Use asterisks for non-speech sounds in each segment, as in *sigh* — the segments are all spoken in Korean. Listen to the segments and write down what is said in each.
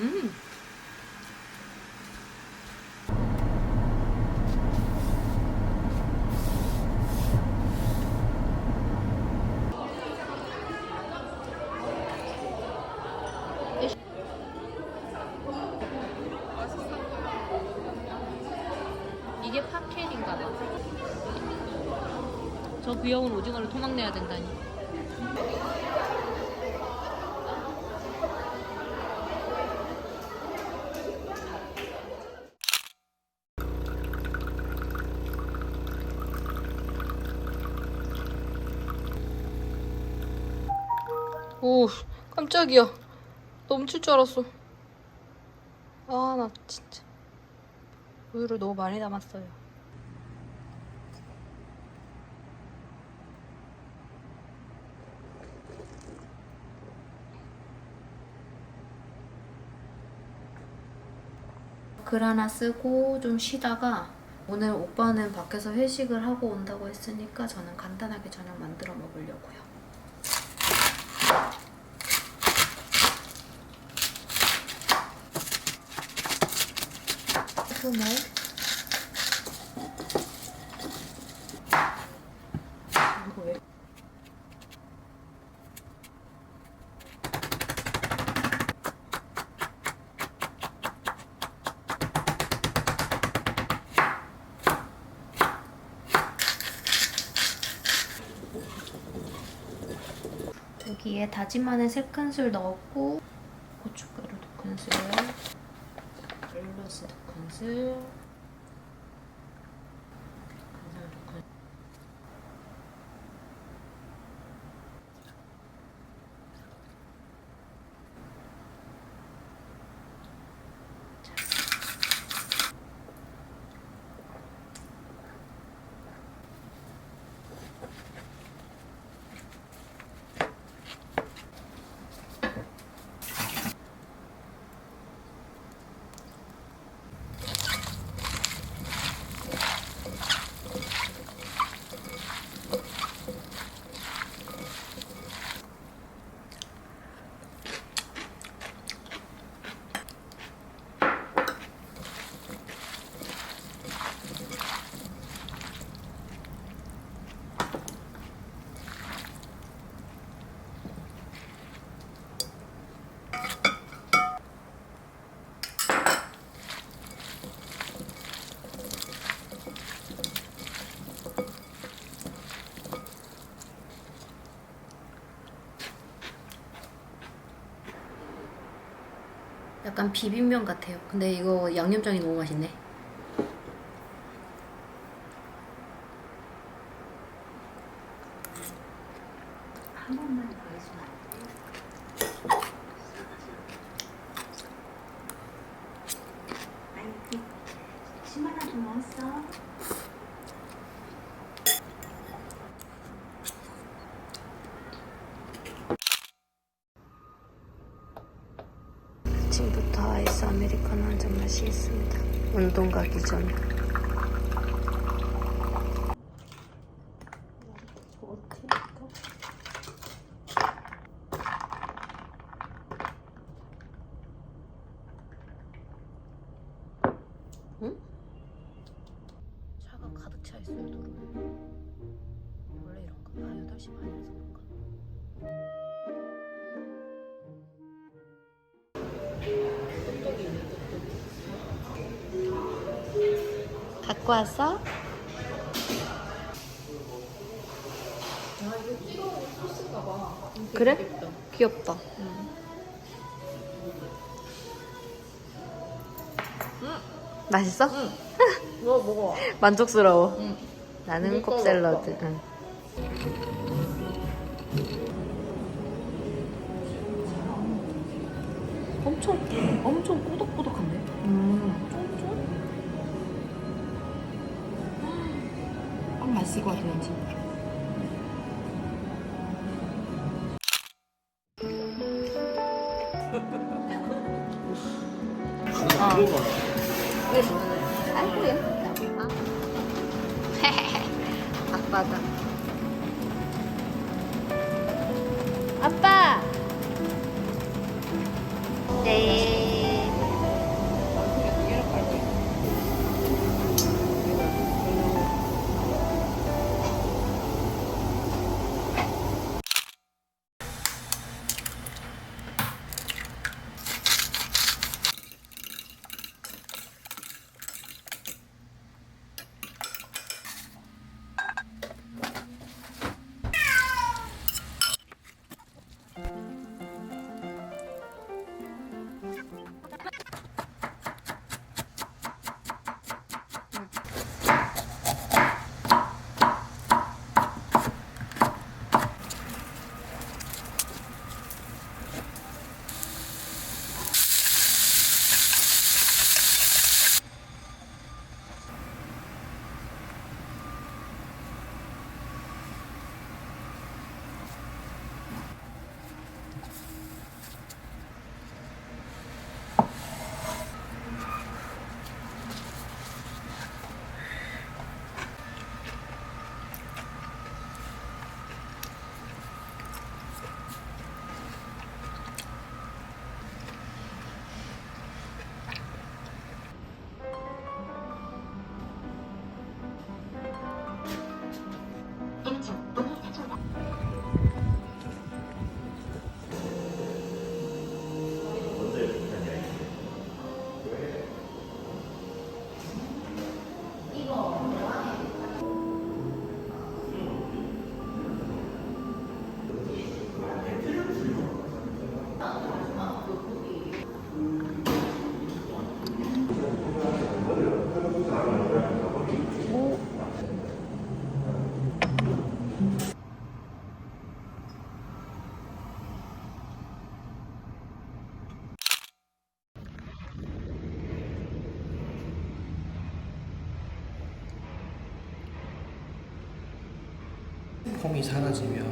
음. 이게 팝캔인가 봐. 저 귀여운 오징어를 토막내야 된다니. 오, 깜짝이야. 넘칠 줄 알았어. 아, 나 진짜. 우유를 너무 많이 담았어요. 글 하나 쓰고 좀 쉬다가 오늘 오빠는 밖에서 회식을 하고 온다고 했으니까 저는 간단하게 저녁 만들어 먹으려고요. 왜? 여기에 다진 마늘 3큰술 넣었고 고춧가루 2큰술 멜로스 2큰술 간장 2큰술 약간 비빔면 같아요. 근데 이거 양념장이 너무 맛있네. 한 번만 더 해주면 안 돼요? 아이고, 침 하나 더 넣었어. 아침부터 아이스 잔 마시겠습니다. 운동 가기 전 갖고 왔어? 그래? 귀엽다. 맛있어? 뭐 *laughs* 먹어. 만족스러워. 응. 나는 컵 샐러드. 응. 엄청 엄청 꼬독꼬독한데. 음. 잘 쓰거든요. 아. 아이고 예쁘다. *laughs* 아빠다. 아빠. 폼이 사라지면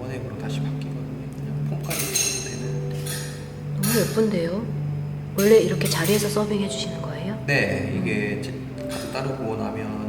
원액으로 다시 바뀌거든요. 그냥 폼까지 되는데. 너무 예쁜데요? 원래 이렇게 자리에서 서빙 해 주시는 거예요? 네, 이게 제- 가서 따르고 나면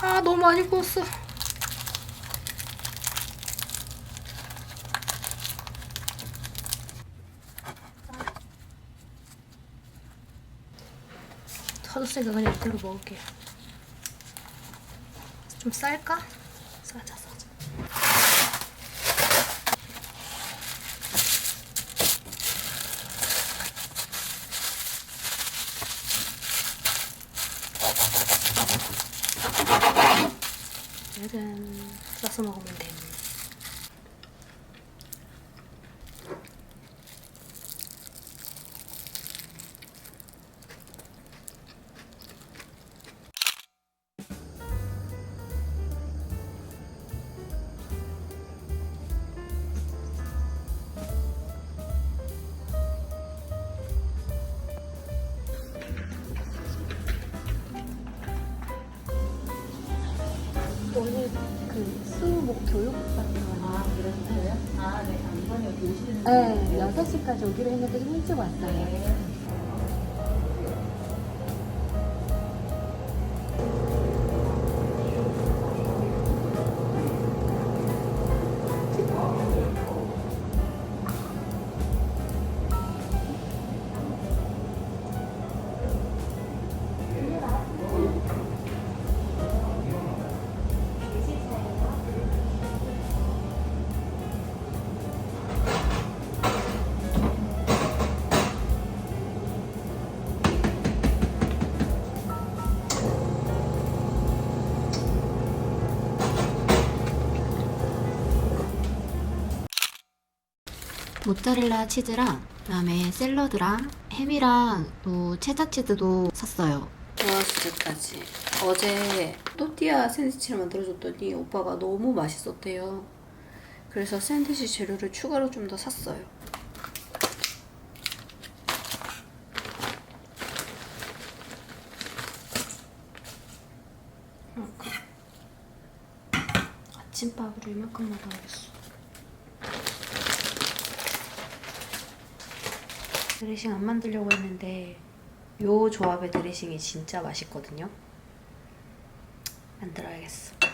아 너무 많이 구웠어. 터졌으니까 그냥 이걸로 먹을게요. 좀 쌀까? 싸자 싸자. 짜잔 싸서 먹으면 돼. 오늘 그 수목 교육 받는 거 아, 그러셨어요? 아, 네. 아, 이번에 여기 오시는 네, 6시까지 오기로 했는데 좀 일찍 왔어요. 모짜렐라 치즈랑 그다음에 샐러드랑 햄이랑 또 체다 치즈도 샀어요. 와 진짜까지. 어제 또띠아 샌드위치를 만들어줬더니 오빠가 너무 맛있었대요. 그래서 샌드위치 재료를 추가로 좀 더 샀어요. 아침밥으로 이만큼만 넣어야겠어. 드레싱 안 만들려고 했는데 요 조합의 드레싱이 진짜 맛있거든요. 만들어야겠어.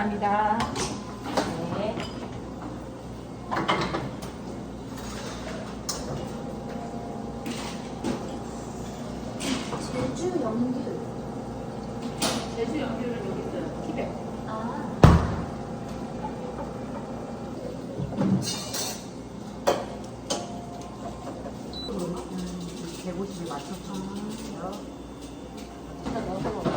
감사합니다. 네. 제주 연귤. 제주 연필은 여기 있어요. 티백. 아. 음, 150을 맞춰서. 나 넣어서 먹어.